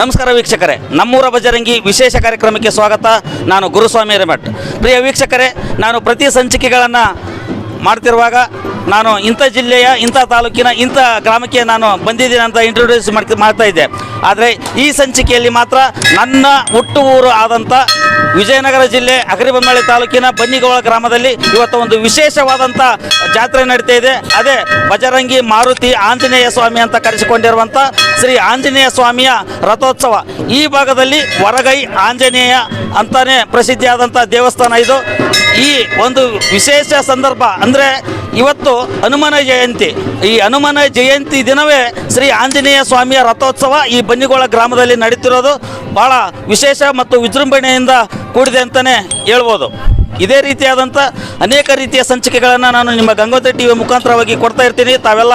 ನಮಸ್ಕಾರ ವೀಕ್ಷಕರೇ, ನಮ್ಮೂರ ಬಜರಂಗಿ ವಿಶೇಷ ಕಾರ್ಯಕ್ರಮಕ್ಕೆ ಸ್ವಾಗತ. ನಾನು ಗುರುಸ್ವಾಮಿ ರೇಮಠ್. ಪ್ರಿಯ ವೀಕ್ಷಕರೇ, ನಾನು ಪ್ರತಿ ಸಂಚಿಕೆಗಳನ್ನು ಮಾಡ್ತಿರುವಾಗ ನಾನು ಇಂಥ ಜಿಲ್ಲೆಯ, ಇಂಥ ತಾಲೂಕಿನ, ಇಂಥ ಗ್ರಾಮಕ್ಕೆ ನಾನು ಬಂದಿದ್ದೀನಿ ಅಂತ ಇಂಟ್ರೊಡ್ಯೂಸ್ ಮಾಡ್ತಿ ಇದ್ದೆ. ಆದರೆ ಈ ಸಂಚಿಕೆಯಲ್ಲಿ ಮಾತ್ರ ನನ್ನ ಹುಟ್ಟು ಊರು ಆದಂಥ ವಿಜಯನಗರ ಜಿಲ್ಲೆ ಅಗರಿಬೊಮ್ಮಳ್ಳಿ ತಾಲೂಕಿನ ಬನ್ನಿಗೋಳ ಗ್ರಾಮದಲ್ಲಿ ಇವತ್ತು ಒಂದು ವಿಶೇಷವಾದಂಥ ಜಾತ್ರೆ ನಡೀತಾ ಇದೆ. ಅದೇ ಬಜರಂಗಿ ಮಾರುತಿ ಆಂಜನೇಯ ಸ್ವಾಮಿ ಅಂತ ಕರೆಸಿಕೊಂಡಿರುವಂಥ ಶ್ರೀ ಆಂಜನೇಯ ಸ್ವಾಮಿಯ ರಥೋತ್ಸವ. ಈ ಭಾಗದಲ್ಲಿ ವರಗೈ ಆಂಜನೇಯ ಅಂತಾನೆ ಪ್ರಸಿದ್ಧಿಯಾದಂಥ ದೇವಸ್ಥಾನ ಇದು. ಈ ಒಂದು ವಿಶೇಷ ಸಂದರ್ಭ ಅಂದರೆ ಇವತ್ತು ಹನುಮನ ಜಯಂತಿ. ಈ ಹನುಮನ ಜಯಂತಿ ದಿನವೇ ಶ್ರೀ ಆಂಜನೇಯ ಸ್ವಾಮಿಯ ರಥೋತ್ಸವ ಈ ಬನ್ನಿಗೋಳ ಗ್ರಾಮದಲ್ಲಿ ನಡೀತಿರೋದು. ಭಾಳ ವಿಶೇಷ ಮತ್ತು ವಿಜೃಂಭಣೆಯಿಂದ ಕೂಡಿದೆ ಅಂತಲೇ ಹೇಳ್ಬೋದು. ಇದೇ ರೀತಿಯಾದಂಥ ಅನೇಕ ರೀತಿಯ ಸಂಚಿಕೆಗಳನ್ನು ನಾನು ನಿಮ್ಮ ಗಂಗೋತ್ರಿ ಟಿ ವಿ ಮುಖಾಂತರವಾಗಿ ಕೊಡ್ತಾ ಇರ್ತೀನಿ. ತಾವೆಲ್ಲ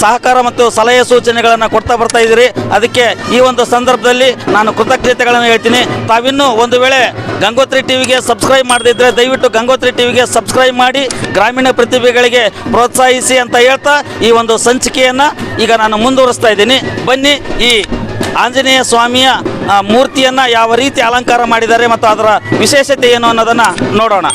ಸಹಕಾರ ಮತ್ತು ಸಲಹೆ ಸೂಚನೆಗಳನ್ನು ಕೊಡ್ತಾ ಬರ್ತಾ ಇದ್ದೀರಿ. ಅದಕ್ಕೆ ಈ ಒಂದು ಸಂದರ್ಭದಲ್ಲಿ ನಾನು ಕೃತಜ್ಞತೆಗಳನ್ನು ಹೇಳ್ತೀನಿ. ತಾವಿನ್ನೂ ಒಂದು ವೇಳೆ ಗಂಗೋತ್ರಿ ಟಿ ವಿಗೆ ಸಬ್ಸ್ಕ್ರೈಬ್ ಮಾಡದಿದ್ದರೆ ದಯವಿಟ್ಟು ಗಂಗೋತ್ರಿ ಟಿ ವಿಗೆ ಸಬ್ಸ್ಕ್ರೈಬ್ ಮಾಡಿ, ಗ್ರಾಮೀಣ ಪ್ರತಿಭೆಗಳಿಗೆ ಪ್ರೋತ್ಸಾಹಿಸಿ ಅಂತ ಹೇಳ್ತಾ ಈ ಒಂದು ಸಂಚಿಕೆಯನ್ನು ಈಗ ನಾನು ಮುಂದುವರಿಸ್ತಾ ಇದ್ದೀನಿ. ಬನ್ನಿ ಈ ಆಂಜನೇಯ ಸ್ವಾಮಿಯ ಮೂರ್ತಿಯನ್ನು ಯಾವ ರೀತಿ ಅಲಂಕಾರ ಮಾಡಿದ್ದಾರೆ ಮತ್ತು ಅದರ ವಿಶೇಷತೆ ಏನು ಅನ್ನೋದನ್ನು ನೋಡೋಣ.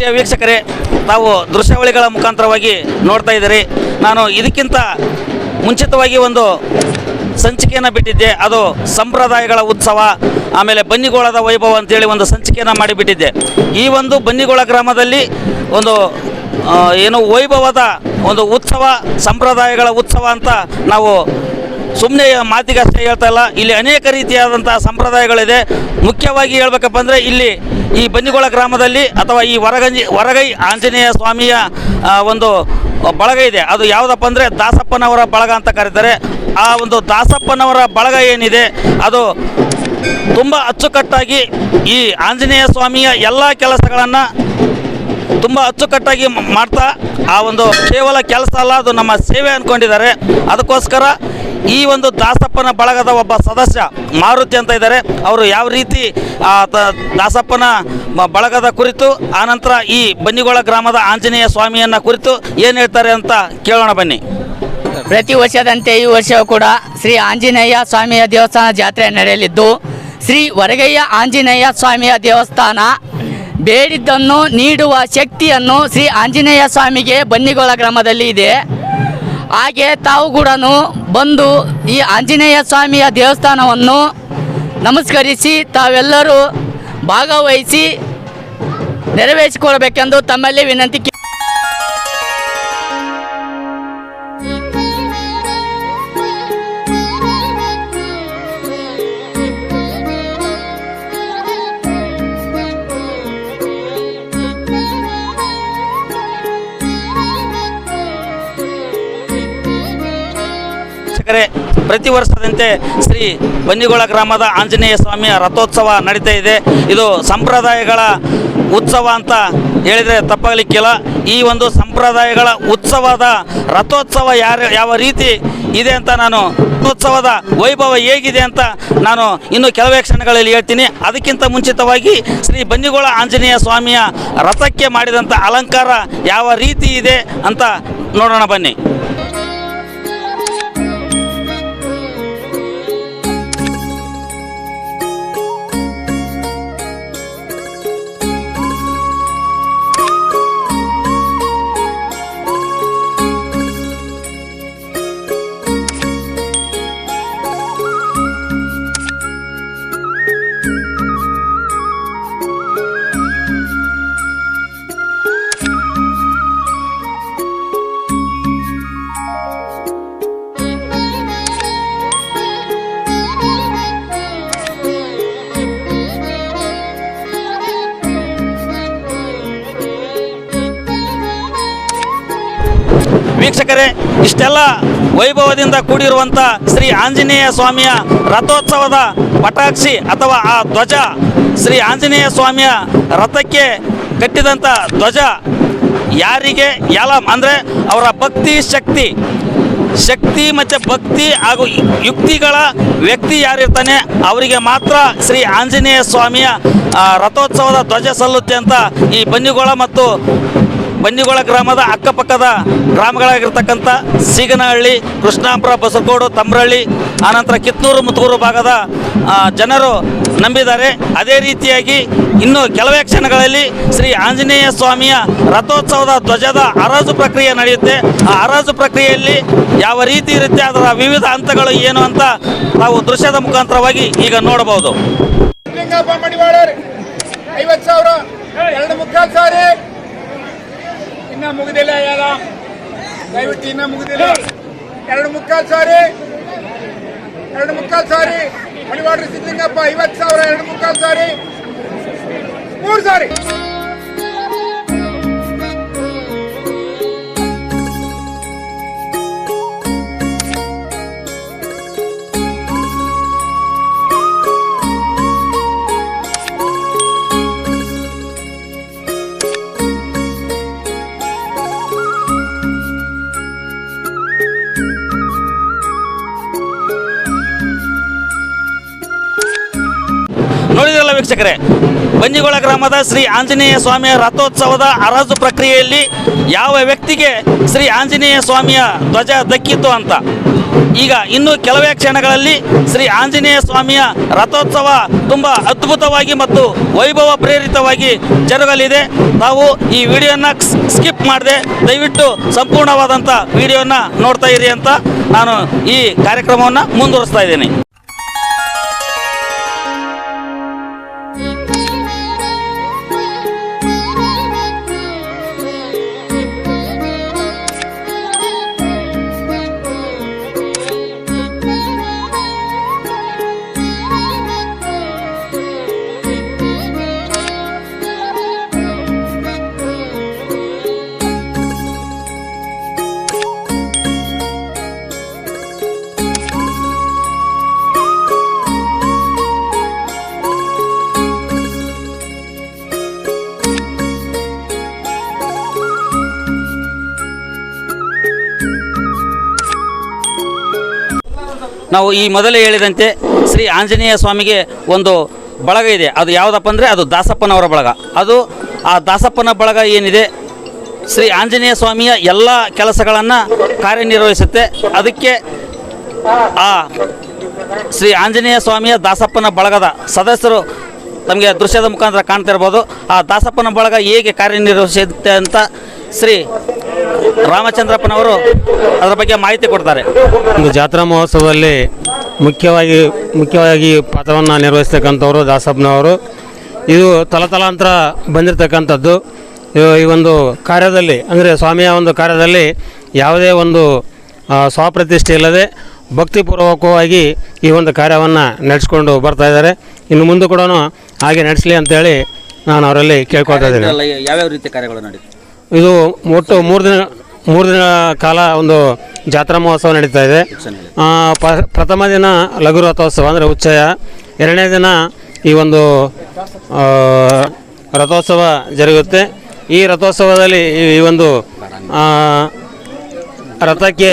ಪ್ರಿಯ ವೀಕ್ಷಕರೇ ತಾವು ದೃಶ್ಯಾವಳಿಗಳ ಮುಖಾಂತರವಾಗಿ ನೋಡ್ತಾ ಇದ್ದೀರಿ. ನಾನು ಇದಕ್ಕಿಂತ ಮುಂಚಿತವಾಗಿ ಒಂದು ಸಂಚಿಕೆಯನ್ನು ಬಿಟ್ಟಿದ್ದೆ. ಅದು ಸಂಪ್ರದಾಯಗಳ ಉತ್ಸವ, ಆಮೇಲೆ ಬನ್ನಿಗೋಳದ ವೈಭವ ಅಂತೇಳಿ ಒಂದು ಸಂಚಿಕೆಯನ್ನು ಮಾಡಿಬಿಟ್ಟಿದ್ದೆ. ಈ ಒಂದು ಬನ್ನಿಗೋಳ ಗ್ರಾಮದಲ್ಲಿ ಒಂದು ಏನು ವೈಭವದ ಒಂದು ಉತ್ಸವ, ಸಂಪ್ರದಾಯಗಳ ಉತ್ಸವ ಅಂತ ನಾವು ಸುಮ್ಮನೆ ಮಾತಿಗಷ್ಟೇ ಹೇಳ್ತಾ ಇಲ್ಲ. ಇಲ್ಲಿ ಅನೇಕ ರೀತಿಯಾದಂಥ ಸಂಪ್ರದಾಯಗಳಿದೆ. ಮುಖ್ಯವಾಗಿ ಹೇಳ್ಬೇಕಪ್ಪ ಅಂದರೆ ಇಲ್ಲಿ ಈ ಬನ್ನಿಗೋಳ ಗ್ರಾಮದಲ್ಲಿ ಅಥವಾ ಈ ವರಗಂಜಿ, ವರಗೈ ಆಂಜನೇಯ ಸ್ವಾಮಿಯ ಒಂದು ಬಳಗ ಇದೆ. ಅದು ಯಾವುದಪ್ಪ ಅಂದರೆ ದಾಸಪ್ಪನವರ ಬಳಗ ಅಂತ ಕರೀತಾರೆ. ಆ ಒಂದು ದಾಸಪ್ಪನವರ ಬಳಗ ಏನಿದೆ, ಅದು ತುಂಬ ಅಚ್ಚುಕಟ್ಟಾಗಿ ಈ ಆಂಜನೇಯ ಸ್ವಾಮಿಯ ಎಲ್ಲ ಕೆಲಸಗಳನ್ನು ತುಂಬ ಅಚ್ಚುಕಟ್ಟಾಗಿ ಮಾಡ್ತಾ, ಆ ಒಂದು ಕೇವಲ ಕೆಲಸ ಅಲ್ಲ, ಅದು ನಮ್ಮ ಸೇವೆ ಅಂದ್ಕೊಂಡಿದ್ದಾರೆ ಅದಕ್ಕೋಸ್ಕರ ಈ ಒಂದು ದಾಸಪ್ಪನ ಬಳಗದ ಒಬ್ಬ ಸದಸ್ಯ ಮಾರುತಿ ಅಂತ ಇದ್ದಾರೆ. ಅವರು ಯಾವ ರೀತಿ ದಾಸಪ್ಪನ ಬಳಗದ ಕುರಿತು ಆನಂತರ ಈ ಬನ್ನಿಗೋಳ ಗ್ರಾಮದ ಆಂಜನೇಯ ಸ್ವಾಮಿಯನ್ನ ಕುರಿತು ಏನು ಹೇಳ್ತಾರೆ ಅಂತ ಕೇಳೋಣ ಬನ್ನಿ. ಪ್ರತಿ ವರ್ಷದಂತೆ ಈ ವರ್ಷವೂ ಕೂಡ ಶ್ರೀ ಆಂಜನೇಯ ಸ್ವಾಮಿಯ ದೇವಸ್ಥಾನ ಜಾತ್ರೆ ನಡೆಯಲಿದ್ದು, ಶ್ರೀ ಹೊರಗಯ್ಯ ಆಂಜನೇಯ ಸ್ವಾಮಿಯ ದೇವಸ್ಥಾನ ಬೇಡಿದ್ದನ್ನು ನೀಡುವ ಶಕ್ತಿಯನ್ನು ಶ್ರೀ ಆಂಜನೇಯ ಸ್ವಾಮಿಗೆ ಬನ್ನಿಗೋಳ ಗ್ರಾಮದಲ್ಲಿ ಇದೆ. ಹಾಗೆ ತಾವು ಕೂಡ ಬಂದು ಈ ಆಂಜನೇಯ ಸ್ವಾಮಿಯ ದೇವಸ್ಥಾನವನ್ನು ನಮಸ್ಕರಿಸಿ ತಾವೆಲ್ಲರೂ ಭಾಗವಹಿಸಿ ನೆರವೇರಿಸಿಕೊಳ್ಬೇಕೆಂದು ತಮ್ಮಲ್ಲಿ ವಿನಂತಿ ಪ್ರತಿ ವರ್ಷದಂತೆ ಶ್ರೀ ಬನ್ನಿಗೋಳ ಗ್ರಾಮದ ಆಂಜನೇಯ ಸ್ವಾಮಿಯ ರಥೋತ್ಸವ ನಡೀತಾ ಇದೆ. ಇದು ಸಂಪ್ರದಾಯಗಳ ಉತ್ಸವ ಅಂತ ಹೇಳಿದರೆ ತಪ್ಪಾಗಲಿಕ್ಕಿಲ್ಲ. ಈ ಒಂದು ಸಂಪ್ರದಾಯಗಳ ಉತ್ಸವದ ರಥೋತ್ಸವ ಯಾರ, ಯಾವ ರೀತಿ ಇದೆ ಅಂತ ನಾನು, ರಥೋತ್ಸವದ ವೈಭವ ಹೇಗಿದೆ ಅಂತ ನಾನು ಇನ್ನು ಕೆಲವೇ ಕ್ಷಣಗಳಲ್ಲಿ ಹೇಳ್ತೀನಿ. ಅದಕ್ಕಿಂತ ಮುಂಚಿತವಾಗಿ ಶ್ರೀ ಬನ್ನಿಗೋಳ ಆಂಜನೇಯ ಸ್ವಾಮಿಯ ರಥಕ್ಕೆ ಮಾಡಿದಂಥ ಅಲಂಕಾರ ಯಾವ ರೀತಿ ಇದೆ ಅಂತ ನೋಡೋಣ ಬನ್ನಿ. ವೀಕ್ಷಕರೇ, ಇಷ್ಟೆಲ್ಲ ವೈಭವದಿಂದ ಕೂಡಿರುವಂತ ಶ್ರೀ ಆಂಜನೇಯ ಸ್ವಾಮಿಯ ರಥೋತ್ಸವದ ಪಟಾಕ್ಷಿ ಅಥವಾ ಆ ಧ್ವಜ, ಶ್ರೀ ಆಂಜನೇಯ ಸ್ವಾಮಿಯ ರಥಕ್ಕೆ ಕಟ್ಟಿದಂಥ ಧ್ವಜ ಯಾರಿಗೆ, ಯಾಲ, ಅಂದರೆ ಅವರ ಭಕ್ತಿ ಶಕ್ತಿ ಶಕ್ತಿ ಮತ್ತು ಭಕ್ತಿ ಹಾಗೂ ಯುಕ್ತಿಗಳ ವ್ಯಕ್ತಿ ಯಾರಿರ್ತಾನೆ, ಅವರಿಗೆ ಮಾತ್ರ ಶ್ರೀ ಆಂಜನೇಯ ಸ್ವಾಮಿಯ ರಥೋತ್ಸವದ ಧ್ವಜ ಸಲ್ಲುತ್ತೆ ಅಂತ ಈ ಬನ್ನಿಗೋಳ ಮತ್ತು ಬನ್ನಿಗೋಳ ಗ್ರಾಮದ ಅಕ್ಕಪಕ್ಕದ ಗ್ರಾಮಗಳಾಗಿರ್ತಕ್ಕಂಥ ಸೀಗನಹಳ್ಳಿ, ಕೃಷ್ಣಾಪುರ ಬಸಕೋಡು ತಮ್ರಹಳ್ಳಿ, ಆನಂತರ ಕಿತ್ತೂರು, ಮುತ್ತೂರು ಭಾಗದ ಜನರು ನಂಬಿದ್ದಾರೆ. ಅದೇ ರೀತಿಯಾಗಿ ಇನ್ನು ಕೆಲವೇ ಕ್ಷಣಗಳಲ್ಲಿ ಶ್ರೀ ಆಂಜನೇಯ ಸ್ವಾಮಿಯ ರಥೋತ್ಸವದ ಧ್ವಜದ ಹರಾಜು ಪ್ರಕ್ರಿಯೆ ನಡೆಯುತ್ತೆ. ಆ ಹರಾಜು ಪ್ರಕ್ರಿಯೆಯಲ್ಲಿ ಯಾವ ರೀತಿ ಇರುತ್ತೆ, ಅದರ ವಿವಿಧ ಹಂತಗಳು ಏನು ಅಂತ ನಾವು ದೃಶ್ಯದ ಮುಖಾಂತರವಾಗಿ ಈಗ ನೋಡಬಹುದು ಲಿಂಗಪ್ಪ ಮಡಿವಾಳರು ಐವತ್ತು ಸಾವಿರ ಎರಡು ಮುಕ್ಕಾಲು ಸಾರಿ ಇನ್ನ ಮುಗಿದಿಲ್ಲ ಯಾರ? ದಯವಿಟ್ಟು ಇನ್ನ ಮುಗಿದಿಲ್ಲ. ಎರಡು ಮುಕ್ಕಾಲು ಸಾರಿ. ಎರಡು ಮುಕ್ಕಾಲು ಸಾರಿ. ಮಡಿವಾಡ್ರಿ ಸಿದ್ಲಿಂಗಪ್ಪ ಐವತ್ತು ಸಾವಿರ, ಎರಡು ಮುಕ್ಕಾಲು ಸಾರಿ. ಮೂರು ಸಾರಿ. ವೀಕ್ಷಕರೇ, ಬಂಜಿಗೋಳ ಗ್ರಾಮದ ಶ್ರೀ ಆಂಜನೇಯ ಸ್ವಾಮಿಯ ರಥೋತ್ಸವದ ಹರಾಜು ಪ್ರಕ್ರಿಯೆಯಲ್ಲಿ ಯಾವ ವ್ಯಕ್ತಿಗೆ ಶ್ರೀ ಆಂಜನೇಯ ಸ್ವಾಮಿಯ ಧ್ವಜ ದಕ್ಕಿತ್ತು ಅಂತ? ಈಗ ಇನ್ನು ಕೆಲವೇ ಕ್ಷಣಗಳಲ್ಲಿ ಶ್ರೀ ಆಂಜನೇಯ ಸ್ವಾಮಿಯ ರಥೋತ್ಸವ ತುಂಬ ಅದ್ಭುತವಾಗಿ ಮತ್ತು ವೈಭವ ಪ್ರೇರಿತವಾಗಿ ಜರುಗಲಿದೆ. ನಾವು ಈ ವಿಡಿಯೋನ ಸ್ಕಿಪ್ ಮಾಡದೆ, ದಯವಿಟ್ಟು ಸಂಪೂರ್ಣವಾದಂಥ ವಿಡಿಯೋನ ನೋಡ್ತಾ ಇರಿ ಅಂತ ನಾನು ಈ ಕಾರ್ಯಕ್ರಮವನ್ನು ಮುಂದುವರಿಸ್ತಾ ಇದ್ದೀನಿ. ನಾವು ಈ ಮೊದಲೇ ಹೇಳಿದಂತೆ ಶ್ರೀ ಆಂಜನೇಯ ಸ್ವಾಮಿಗೆ ಒಂದು ಬಳಗ ಇದೆ. ಅದು ಯಾವುದಪ್ಪ ಅಂದರೆ ಅದು ದಾಸಪ್ಪನವರ ಬಳಗ. ಅದು ಆ ದಾಸಪ್ಪನ ಬಳಗ ಏನಿದೆ? ಶ್ರೀ ಆಂಜನೇಯ ಸ್ವಾಮಿಯ ಎಲ್ಲ ಕೆಲಸಗಳನ್ನು ಕಾರ್ಯನಿರ್ವಹಿಸುತ್ತೆ. ಅದಕ್ಕೆ ಆ ಶ್ರೀ ಆಂಜನೇಯ ಸ್ವಾಮಿಯ ದಾಸಪ್ಪನ ಬಳಗದ ಸದಸ್ಯರು ತಮಗೆ ದೃಶ್ಯದ ಮುಖಾಂತರ ಕಾಣ್ತಿರ್ಬೋದು ಆ ದಾಸಪ್ಪನ ಬಳಗ ಹೇಗೆ ಕಾರ್ಯನಿರ್ವಹಿಸುತ್ತೆ ಅಂತ ಶ್ರೀ ರಾಮಚಂದ್ರಪ್ಪನವರು ಅದರ ಬಗ್ಗೆ ಮಾಹಿತಿ ಕೊಡ್ತಾರೆ. ಒಂದು ಜಾತ್ರಾ ಮಹೋತ್ಸವದಲ್ಲಿ ಮುಖ್ಯವಾಗಿ ಮುಖ್ಯವಾಗಿ ಪಾತ್ರವನ್ನು ನಿರ್ವಹಿಸ್ತಕ್ಕಂಥವರು ದಾಸಪ್ಪನವರು. ಇದು ತಲತಲಾಂತರ ಬಂದಿರತಕ್ಕಂಥದ್ದು. ಈ ಒಂದು ಕಾರ್ಯದಲ್ಲಿ ಅಂದರೆ ಸ್ವಾಮಿಯ ಒಂದು ಕಾರ್ಯದಲ್ಲಿ ಯಾವುದೇ ಒಂದು ಸ್ವಪ್ರತಿಷ್ಠೆ ಇಲ್ಲದೆ ಭಕ್ತಿಪೂರ್ವಕವಾಗಿ ಈ ಒಂದು ಕಾರ್ಯವನ್ನು ನಡೆಸ್ಕೊಂಡು ಬರ್ತಾ ಇದ್ದಾರೆ. ಇನ್ನು ಮುಂದೆ ಕೂಡ ಹಾಗೆ ನಡೆಸಲಿ ಅಂತೇಳಿ ನಾನು ಅವರಲ್ಲಿ ಕೇಳ್ಕೊಳ್ತಾ ಇದ್ದೀನಿ. ಯಾವ್ಯಾವ ರೀತಿ ಕಾರ್ಯಗಳು ನಡೀತು ಇದು ಒಟ್ಟು ಮೂರು ದಿನ ಮೂರು ದಿನ ಕಾಲ ಒಂದು ಜಾತ್ರಾ ಮಹೋತ್ಸವ ನಡೀತಾ ಇದೆ. ಪ್ರಥಮ ದಿನ ಲಘು ರಥೋತ್ಸವ ಅಂದರೆ ಉಚ್ಚಯ. ಎರಡನೇ ದಿನ ಈ ಒಂದು ರಥೋತ್ಸವ ಜರುಗುತ್ತೆ. ಈ ರಥೋತ್ಸವದಲ್ಲಿ ಈ- ಒಂದು ರಥಕ್ಕೆ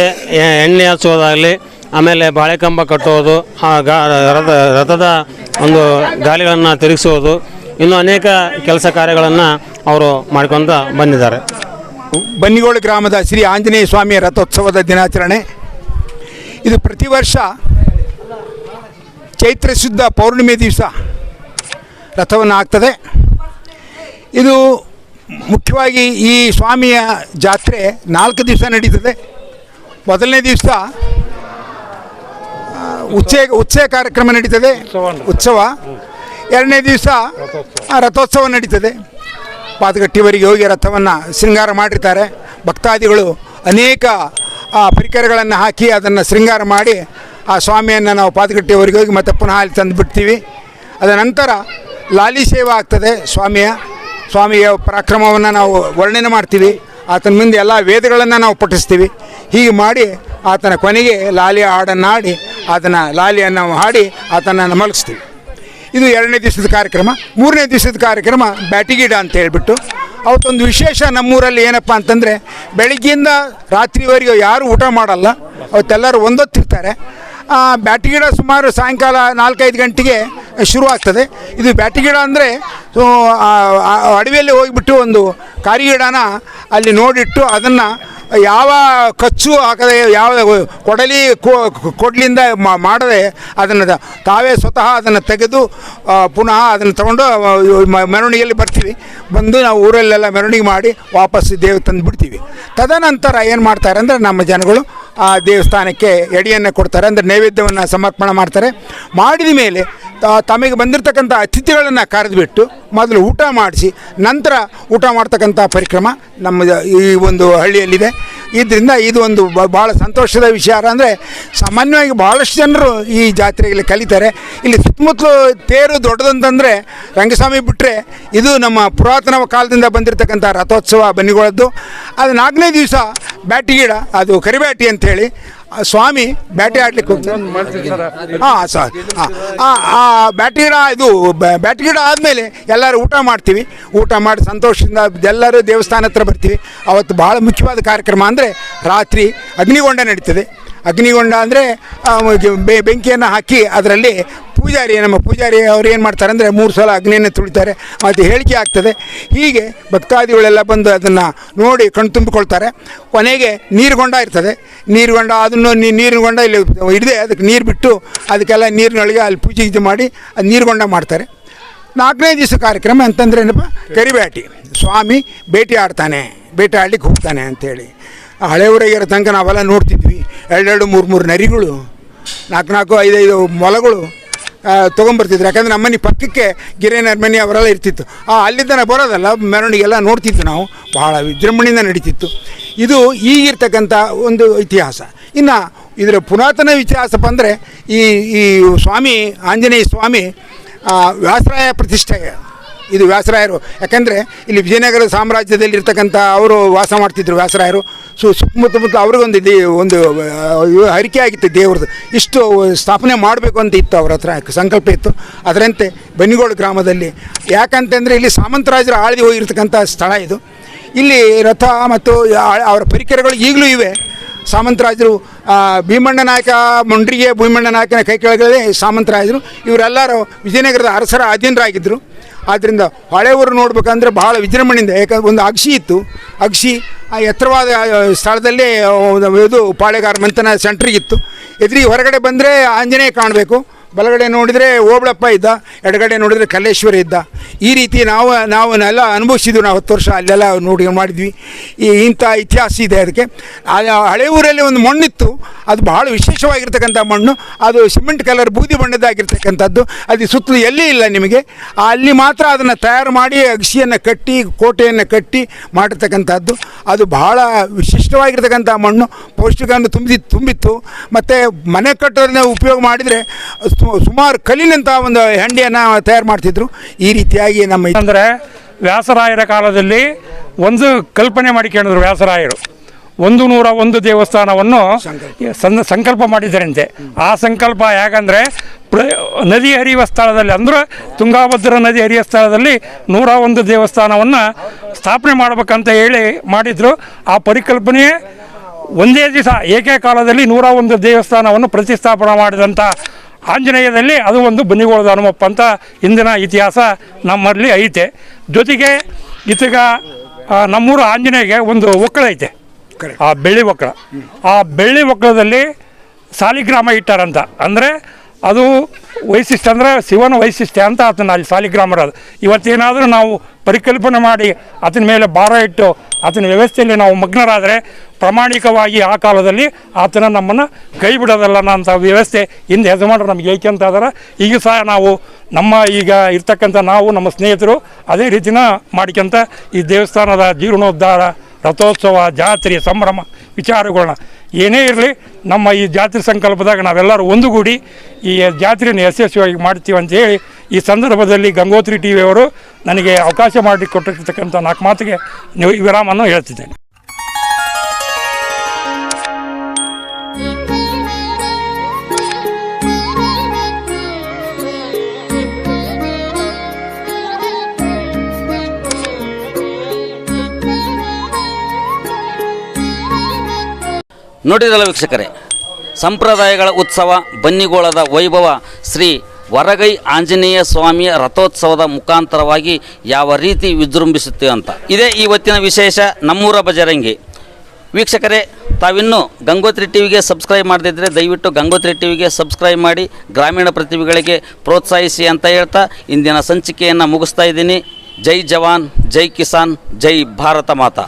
ಎಣ್ಣೆ ಹಚ್ಚೋದಾಗಲಿ ಆಮೇಲೆ ಬಾಳೆಕಂಬ ಕಟ್ಟೋದು ರಥ, ರಥದ ಒಂದು ಗಾಲಿಗಳನ್ನು ತಿರುಗಿಸೋದು ಇನ್ನು ಅನೇಕ ಕೆಲಸ ಕಾರ್ಯಗಳನ್ನು ಅವರು ಮಾಡ್ಕೊಂತ ಬಂದಿದ್ದಾರೆ. ಬನ್ನಿಗೋಳು ಗ್ರಾಮದ ಶ್ರೀ ಆಂಜನೇಯ ಸ್ವಾಮಿಯ ರಥೋತ್ಸವದ ದಿನಾಚರಣೆ. ಇದು ಪ್ರತಿ ವರ್ಷ ಚೈತ್ರ ಶುದ್ಧ ಪೌರ್ಣಿಮೆ ದಿವಸ ರಥವನ್ನು ಆಗ್ತದೆ ಇದು ಮುಖ್ಯವಾಗಿ ಈ ಸ್ವಾಮಿಯ ಜಾತ್ರೆ ನಾಲ್ಕು ದಿವಸ ನಡೀತದೆ. ಮೊದಲನೇ ದಿವಸ ಉಚ್ಚೆ ಉಚ್ಚೆ ಕಾರ್ಯಕ್ರಮ ನಡೀತದೆ. ಉತ್ಸವ ಎರಡನೇ ದಿವಸ ರಥೋತ್ಸವ ನಡೀತದೆ. ಪಾದಗಟ್ಟಿವರೆಗೆ ಹೋಗಿ ರಥವನ್ನು ಶೃಂಗಾರ ಮಾಡಿರ್ತಾರೆ. ಭಕ್ತಾದಿಗಳು ಅನೇಕ ಪರಿಕರಗಳನ್ನು ಹಾಕಿ ಅದನ್ನು ಶೃಂಗಾರ ಮಾಡಿ ಆ ಸ್ವಾಮಿಯನ್ನು ನಾವು ಪಾದಗಟ್ಟಿಯವರೆಗೆ ಹೋಗಿ ಮತ್ತೆ ಪುನಃ ಅಲ್ಲಿ ತಂದು ಬಿಡ್ತೀವಿ. ಅದರ ನಂತರ ಲಾಲಿ ಸೇವೆ ಆಗ್ತದೆ ಸ್ವಾಮಿಯ. ಸ್ವಾಮಿಯ ಪರಾಕ್ರಮವನ್ನು ನಾವು ವರ್ಣನೆ ಮಾಡ್ತೀವಿ. ಆತನ ಮುಂದೆ ಎಲ್ಲ ವೇದಗಳನ್ನು ನಾವು ಪಠಿಸ್ತೀವಿ. ಹೀಗೆ ಮಾಡಿ ಆತನ ಕೊನೆಗೆ ಲಾಲಿಯ ಹಾಡನ್ನು ಹಾಡಿ ಆತನ ಲಾಲಿಯನ್ನು ಹಾಡಿ ಆತನನ್ನು ಮಲಗಿಸ್ತೀವಿ. ಇದು ಎರಡನೇ ದಿವಸದ ಕಾರ್ಯಕ್ರಮ, ಮೂರನೇ ದಿವಸದ ಕಾರ್ಯಕ್ರಮ, ಬ್ಯಾಟಿಗಿಡ ಅಂತ ಹೇಳಿಬಿಟ್ಟು. ಅವತ್ತೊಂದು ವಿಶೇಷ ನಮ್ಮೂರಲ್ಲಿ ಏನಪ್ಪ ಅಂತಂದರೆ, ಬೆಳಗ್ಗೆಯಿಂದ ರಾತ್ರಿವರೆಗೂ ಯಾರು ಊಟ ಮಾಡಲ್ಲ. ಅವತ್ತೆಲ್ಲರೂ ಒಂದೊತ್ತಿರ್ತಾರೆ. ಬ್ಯಾಟಿಗಿಡ ಸುಮಾರು ಸಾಯಂಕಾಲ ನಾಲ್ಕೈದು ಗಂಟೆಗೆ ಶುರುವಾಗ್ತದೆ. ಇದು ಬ್ಯಾಟಿಗಿಡ ಅಂದರೆ ಅಡವಿಯಲ್ಲಿ ಹೋಗಿಬಿಟ್ಟು ಒಂದು ಕಾರಿಗಿಡನ ಅಲ್ಲಿ ನೋಡಿಟ್ಟು ಅದನ್ನು ಯಾವ ಖರ್ಚು ಹಾಕದೆ ಯಾವ ಕೊಡಲಿ ಕೊಡ್ಲಿಂದ ಮಾಡದೆ ಅದನ್ನು ತಾವೇ ಸ್ವತಃ ಅದನ್ನು ತೆಗೆದು ಪುನಃ ಅದನ್ನು ತಗೊಂಡು ಮೆರವಣಿಗೆಯಲ್ಲಿ ಬರ್ತೀವಿ. ಬಂದು ನಾವು ಊರಲ್ಲೆಲ್ಲ ಮೆರವಣಿಗೆ ಮಾಡಿ ವಾಪಸ್ ದೇವ್ರು ತಂದು ಬಿಡ್ತೀವಿ ತದನಂತರ ಏನು ಮಾಡ್ತಾರೆ ಅಂದರೆ ನಮ್ಮ ಜನಗಳು ಆ ದೇವಸ್ಥಾನಕ್ಕೆ ಎಡೆಯನ್ನು ಕೊಡ್ತಾರೆ, ಅಂದರೆ ನೈವೇದ್ಯವನ್ನು ಸಮರ್ಪಣೆ ಮಾಡ್ತಾರೆ. ಮಾಡಿದ ಮೇಲೆ ತಮಗೆ ಬಂದಿರತಕ್ಕಂಥ ಅತಿಥಿಗಳನ್ನು ಕರೆದುಬಿಟ್ಟು ಮೊದಲು ಊಟ ಮಾಡಿಸಿ, ನಂತರ ಊಟ ಮಾಡ್ತಕ್ಕಂಥ ಪರಿಕ್ರಮ ನಮ್ಮ ಈ ಒಂದು ಹಳ್ಳಿಯಲ್ಲಿದೆ. ಇದರಿಂದ ಇದು ಒಂದು ಭಾಳ ಸಂತೋಷದ ವಿಷಯ. ಅಂದರೆ ಸಾಮಾನ್ಯವಾಗಿ ಭಾಳಷ್ಟು ಜನರು ಈ ಜಾತ್ರೆಯಲ್ಲಿ ಕಲಿತಾರೆ. ಇಲ್ಲಿ ಸುತ್ತಮುತ್ತಲು ತೇರು ದೊಡ್ಡದಂತಂದರೆ ರಂಗಸ್ವಾಮಿ ಬಿಟ್ಟರೆ ಇದು ನಮ್ಮ ಪುರಾತನ ಕಾಲದಿಂದ ಬಂದಿರತಕ್ಕಂಥ ರಥೋತ್ಸವ ಬನ್ನಿಗಳದ್ದು. ಅದು ನಾಲ್ಕನೇ ದಿವಸ ಬ್ಯಾಟಿಗಿಡ ಅದು ಕರಿಬ್ಯಾಟಿ ಅಂಥೇಳಿ ಸ್ವಾಮಿ ಬ್ಯಾಟಿ ಆಡ್ಲಿಕ್ಕೆ ಹೋಗ್ತಾರೆ ಹಾಂ ಸರ್ ಹಾಂ. ಬ್ಯಾಟಿ ಗಿಡ, ಇದು ಬ್ಯಾಟಿ ಗಿಡ ಆದಮೇಲೆ ಎಲ್ಲರೂ ಊಟ ಮಾಡ್ತೀವಿ. ಊಟ ಮಾಡಿ ಸಂತೋಷದಿಂದ ಎಲ್ಲರೂ ದೇವಸ್ಥಾನ ಹತ್ರ ಬರ್ತೀವಿ. ಅವತ್ತು ಭಾಳ ಮುಖ್ಯವಾದ ಕಾರ್ಯಕ್ರಮ ಅಂದರೆ ರಾತ್ರಿ ಅಗ್ನಿಗೊಂಡ ನಡೀತದೆ. ಅಗ್ನಿಗೊಂಡ ಅಂದರೆ ಬೆಂಕಿಯನ್ನು ಹಾಕಿ ಅದರಲ್ಲಿ ಪೂಜಾರಿ, ನಮ್ಮ ಪೂಜಾರಿ ಅವ್ರು ಏನು ಮಾಡ್ತಾರೆ ಅಂದರೆ ಮೂರು ಸಲ ಅಗ್ನಿಯನ್ನು ತುಳಿತಾರೆ. ಅದು ಹೇಳಿಕೆ ಆಗ್ತದೆ. ಹೀಗೆ ಭಕ್ತಾದಿಗಳೆಲ್ಲ ಬಂದು ಅದನ್ನು ನೋಡಿ ಕಣ್ ತುಂಬಿಕೊಳ್ತಾರೆ. ಕೊನೆಗೆ ನೀರುಗೊಂಡ ಇರ್ತದೆ. ನೀರುಗೊಂಡ, ಅದನ್ನು ನೀ- ನೀರಿನಗೊಂಡ ಇಲ್ಲಿ ಹಿಡಿದೆ ಅದಕ್ಕೆ ನೀರು ಬಿಟ್ಟು ಅದಕ್ಕೆಲ್ಲ ನೀರಿನೊಳಗೆ ಅಲ್ಲಿ ಪೂಜೆ ಇದು ಮಾಡಿ ಅದು ನೀರುಗೊಂಡ ಮಾಡ್ತಾರೆ. ನಾಲ್ಕನೇ ದಿವಸ ಕಾರ್ಯಕ್ರಮ ಅಂತಂದ್ರೆ ಏನಪ್ಪ? ಕರಿಬೇಟಿ ಸ್ವಾಮಿ ಭೇಟಿ ಆಡ್ತಾನೆ. ಭೇಟಿ ಆಡ್ಲಿಕ್ಕೆ ಹೋಗ್ತಾನೆ ಅಂಥೇಳಿ ಹಳೆ ಊರಾಗಿರೋ ತನಕ ನಾವೆಲ್ಲ ನೋಡ್ತಿದ್ವಿ. ಎರಡೆರಡು ಮೂರು ಮೂರು ನರಿಗಳು, ನಾಲ್ಕು ನಾಲ್ಕು ಐದೈದು ಮೊಲಗಳು ತೊಗೊಂಬರ್ತಿದ್ರು. ಯಾಕಂದ್ರೆ ನಮ್ಮನೆ ಪಕ್ಕಕ್ಕೆ ಗಿರೇನರ್ ಮನೆ ಅವರೆಲ್ಲ ಇರ್ತಿತ್ತು. ಆ, ಅಲ್ಲಿಂದ ಬರೋದಲ್ಲ ಮೆರವಣಿಗೆಲ್ಲ ನೋಡ್ತಿತ್ತು ನಾವು. ಭಾಳ ವಿಜೃಂಭಣೆಯಿಂದ ನಡೀತಿತ್ತು. ಇದು ಈಗಿರ್ತಕ್ಕಂಥ ಒಂದು ಇತಿಹಾಸ. ಇನ್ನು ಇದರ ಪುರಾತನ ಇತಿಹಾಸಪ್ಪ ಅಂದರೆ ಈ ಈ ಸ್ವಾಮಿ, ಆಂಜನೇಯ ಸ್ವಾಮಿ ವ್ಯಾಸರಾಯ ಪ್ರತಿಷ್ಠೆ ಇದು ವ್ಯಾಸರಾಯರು. ಯಾಕಂದರೆ ಇಲ್ಲಿ ವಿಜಯನಗರ ಸಾಮ್ರಾಜ್ಯದಲ್ಲಿ ಇರ್ತಕ್ಕಂಥ ಅವರು ವಾಸ ಮಾಡ್ತಿದ್ರು ವ್ಯಾಸರಾಯರು. ಸೊ ಸುತ್ತಮುತ್ತಮುತ್ತ ಅವ್ರಿಗೊಂದು ಇಲ್ಲಿ ಒಂದು ಹರಿಕೆ ಆಗಿತ್ತು ದೇವ್ರದ್ದು. ಇಷ್ಟು ಸ್ಥಾಪನೆ ಮಾಡಬೇಕು ಅಂತ ಇತ್ತು ಅವ್ರ ಹತ್ರ ಸಂಕಲ್ಪ ಇತ್ತು. ಅದರಂತೆ ಬನ್ನಿಗೋಡು ಗ್ರಾಮದಲ್ಲಿ, ಯಾಕಂತಂದರೆ ಇಲ್ಲಿ ಸಾಮಂತರಾಜರ ಆಳ್ದಿ ಹೋಗಿರ್ತಕ್ಕಂಥ ಸ್ಥಳ ಇದು. ಇಲ್ಲಿ ರಥ ಮತ್ತು ಅವರ ಪರಿಕರಗಳು ಈಗಲೂ ಇವೆ. ಸಾಮಂತರಾಜರು ಭೀಮಣ್ಣ ನಾಯಕ, ಮುಂಡ್ರಿಗೆ ಭೀಮಣ್ಣ ನಾಯಕನ ಕೈ ಕೆಳಗಡೆ ಸಾಮಂತರಾಜರು ಇವರೆಲ್ಲರೂ ವಿಜಯನಗರದ ಅರಸರ ಅಧೀನರಾಗಿದ್ದರು ಆದ್ದರಿಂದ ಹಳೆ ಊರು ನೋಡ್ಬೇಕಂದ್ರೆ ಭಾಳ ವಿಜೃಂಭಣೆಯಿಂದ, ಯಾಕಂದ್ರೆ ಒಂದು ಅಗ್ಸಿ ಇತ್ತು. ಅಗ್ಸಿ ಆ, ಎತ್ತರವಾದ ಸ್ಥಳದಲ್ಲಿ ಇದು, ಪಾಳೆಗಾರ ಮಂತನ ಸೆಂಟ್ರಿಗಿತ್ತು ಎದುರಿಗೆ ಹೊರಗಡೆ ಬಂದರೆ ಆಂಜನೇಯ ಕಾಣಬೇಕು. ಬಲಗಡೆ ನೋಡಿದರೆ ಓಬಳಪ್ಪ ಇದ್ದ, ಎಡಗಡೆ ನೋಡಿದರೆ ಕಲ್ಲೇಶ್ವರ ಇದ್ದ. ಈ ರೀತಿ ನಾವು ನಾವು ಎಲ್ಲ ಅನುಭವಿಸಿದ್ವಿ, ನಾವು ಹತ್ತು ವರ್ಷ ಅಲ್ಲೆಲ್ಲ ನೋಡಿ ಮಾಡಿದ್ವಿ. ಈ ಇಂಥ ಇತಿಹಾಸ ಇದೆ ಅದಕ್ಕೆ. ಹಳೆ ಊರಲ್ಲಿ ಒಂದು ಮಣ್ಣಿತ್ತು, ಅದು ಬಹಳ ವಿಶೇಷವಾಗಿರ್ತಕ್ಕಂಥ ಮಣ್ಣು, ಅದು ಸಿಮೆಂಟ್ ಕಲರ್ ಬೂದಿ ಬಣ್ಣದಾಗಿರ್ತಕ್ಕಂಥದ್ದು ಅದು ಸುತ್ತಲೂ ಎಲ್ಲಿ ಇಲ್ಲ ನಿಮಗೆ. ಅಲ್ಲಿ ಮಾತ್ರ ಅದನ್ನು ತಯಾರು ಮಾಡಿ ಅಗಸಿಯನ್ನು ಕಟ್ಟಿ, ಕೋಟೆಯನ್ನು ಕಟ್ಟಿ ಮಾಡಿರ್ತಕ್ಕಂಥದ್ದು. ಅದು ಬಹಳ ವಿಶಿಷ್ಟವಾಗಿರ್ತಕ್ಕಂಥ ಮಣ್ಣು. ಪೌಷ್ಟಿಕವನ್ನು ತುಂಬಿ ತುಂಬಿತ್ತು. ಮತ್ತು ಮನೆ ಕಟ್ಟೋದನ್ನ ಉಪಯೋಗ ಮಾಡಿದರೆ ಸುಮಾರು ಕಲ್ಲಿನಂಥ ಒಂದು ಹೆಂಡಿಯನ್ನು ತಯಾರು ಮಾಡ್ತಿದ್ರು. ಈ ರೀತಿಯಾಗಿ ನಮ್ಮ ಅಂದರೆ ವ್ಯಾಸರಾಯರ ಕಾಲದಲ್ಲಿ ಒಂದು ಕಲ್ಪನೆ ಮಾಡಿಕೊಂಡಿದ್ರು ವ್ಯಾಸರಾಯರು. ಒಂದು ನೂರ ಒಂದು ದೇವಸ್ಥಾನವನ್ನು ಸಂಕಲ್ಪ ಮಾಡಿದ್ದರಂತೆ. ಆ ಸಂಕಲ್ಪ ಯಾಕಂದರೆ ಪ್ರ, ನದಿ ಹರಿಯುವ ಸ್ಥಳದಲ್ಲಿ ಅಂದರೆ ತುಂಗಾಭದ್ರಾ ನದಿ ಹರಿಯುವ ಸ್ಥಳದಲ್ಲಿ ನೂರ ಒಂದು ದೇವಸ್ಥಾನವನ್ನು ಸ್ಥಾಪನೆ ಮಾಡಬೇಕಂತ ಹೇಳಿ ಮಾಡಿದರು. ಆ ಪರಿಕಲ್ಪನೆಯೇ ಒಂದೇ ದಿವಸ ಏಕಕಾಲದಲ್ಲಿ ನೂರ ಒಂದು ದೇವಸ್ಥಾನವನ್ನು ಪ್ರತಿಷ್ಠಾಪನೆ ಮಾಡಿದಂಥ ಆಂಜನೇಯದಲ್ಲಿ ಅದು ಒಂದು ಬನ್ನಿಗೋಳದ ಹನುಮಪ್ಪ ಅಂತ ಇಂದಿನ ಇತಿಹಾಸ ನಮ್ಮಲ್ಲಿ ಐತೆ. ಜೊತೆಗೆ ಇತಗ ನಮ್ಮೂರು ಆಂಜನೇಯಗೆ ಒಂದು ಒಕ್ಕಳ ಐತೆ. ಆ ಬೆಳ್ಳಿ ಒಕ್ಕಳ. ಆ ಬೆಳ್ಳಿ ಒಕ್ಕಳದಲ್ಲಿ ಸಾಲಿಗ್ರಾಮ ಇಟ್ಟಾರಂತ. ಅಂದರೆ ಅದು ವೈಶಿಷ್ಟ್ಯ ಅಂದರೆ ಶಿವನ ವೈಶಿಷ್ಟ್ಯ ಅಂತ ಆತನ ಅಲ್ಲಿ ಸಾಲಿಗ್ರಾಮರದು ಇವತ್ತೇನಾದರೂ ನಾವು ಪರಿಕಲ್ಪನೆ ಮಾಡಿ ಆತನ ಮೇಲೆ ಭಾರ ಇಟ್ಟು ಆತನ ವ್ಯವಸ್ಥೆಯಲ್ಲಿ ನಾವು ಮಗ್ನರಾದರೆ ಪ್ರಾಮಾಣಿಕವಾಗಿ ಆ ಕಾಲದಲ್ಲಿ ಆತನ ನಮ್ಮನ್ನು ಕೈ ಬಿಡೋದಲ್ಲ ಅಂತ ವ್ಯವಸ್ಥೆ ಹಿಂದೆ ಯಜಮಾನರು ನಮ್ಗೆ ಏಕೆಂತ ಅದರ ಈಗ ಸಹ ನಾವು ನಮ್ಮ ಈಗ ಇರ್ತಕ್ಕಂಥ ನಾವು ನಮ್ಮ ಸ್ನೇಹಿತರು ಅದೇ ರೀತಿನ ಮಾಡ್ಕೊಂತ ಈ ದೇವಸ್ಥಾನದ ಜೀರ್ಣೋದ್ಧಾರ ರಥೋತ್ಸವ, ಜಾತ್ರೆ, ಸಂಭ್ರಮ ವಿಚಾರಗಳನ್ನ ಏನೇ ಇರಲಿ, ನಮ್ಮ ಈ ಜಾತ್ರೆ ಸಂಕಲ್ಪದಾಗ ನಾವೆಲ್ಲರೂ ಒಂದುಗೂಡಿ ಈ ಜಾತ್ರೆಯನ್ನು ಯಶಸ್ವಿಯಾಗಿ ಮಾಡ್ತೀವಿ ಅಂತ ಹೇಳಿ ಈ ಸಂದರ್ಭದಲ್ಲಿ ಗಂಗೋತ್ರಿ ಟಿ ವಿಯವರು ನನಗೆ ಅವಕಾಶ ಮಾಡಿ ಕೊಟ್ಟಿರ್ತಕ್ಕಂಥ ನಾಲ್ಕು ಮಾತಿಗೆ ವಿರಾಮವನ್ನು ಹೇಳ್ತಿದ್ದೇನೆ. ನೋಡಿರಲ್ಲ ವೀಕ್ಷಕರೇ? ಸಂಪ್ರದಾಯಗಳ ಉತ್ಸವ, ಬನ್ನಿಗೋಳದ ವೈಭವ, ಶ್ರೀ ವರಗೈ ಆಂಜನೇಯ ಸ್ವಾಮಿಯ ರಥೋತ್ಸವದ ಮುಖಾಂತರವಾಗಿ ಯಾವ ರೀತಿ ವಿಜೃಂಭಿಸುತ್ತೆ ಅಂತ. ಇದೇ ಇವತ್ತಿನ ವಿಶೇಷ ನಮ್ಮೂರ ಬಜರಂಗಿ. ವೀಕ್ಷಕರೇ, ತಾವಿನ್ನೂ ಗಂಗೋತ್ರಿ ಟಿ ವಿಗೆ ಸಬ್ಸ್ಕ್ರೈಬ್ ಮಾಡದಿದ್ದರೆ ದಯವಿಟ್ಟು ಗಂಗೋತ್ರಿ ಟಿ ವಿಗೆ ಸಬ್ಸ್ಕ್ರೈಬ್ ಮಾಡಿ, ಗ್ರಾಮೀಣ ಪ್ರತಿಭೆಗಳಿಗೆ ಪ್ರೋತ್ಸಾಹಿಸಿ ಅಂತ ಹೇಳ್ತಾ ಇಂದಿನ ಸಂಚಿಕೆಯನ್ನು ಮುಗಿಸ್ತಾ ಇದ್ದೀನಿ. ಜೈ ಜವಾನ್, ಜೈ ಕಿಸಾನ್, ಜೈ ಭಾರತ ಮಾತಾ.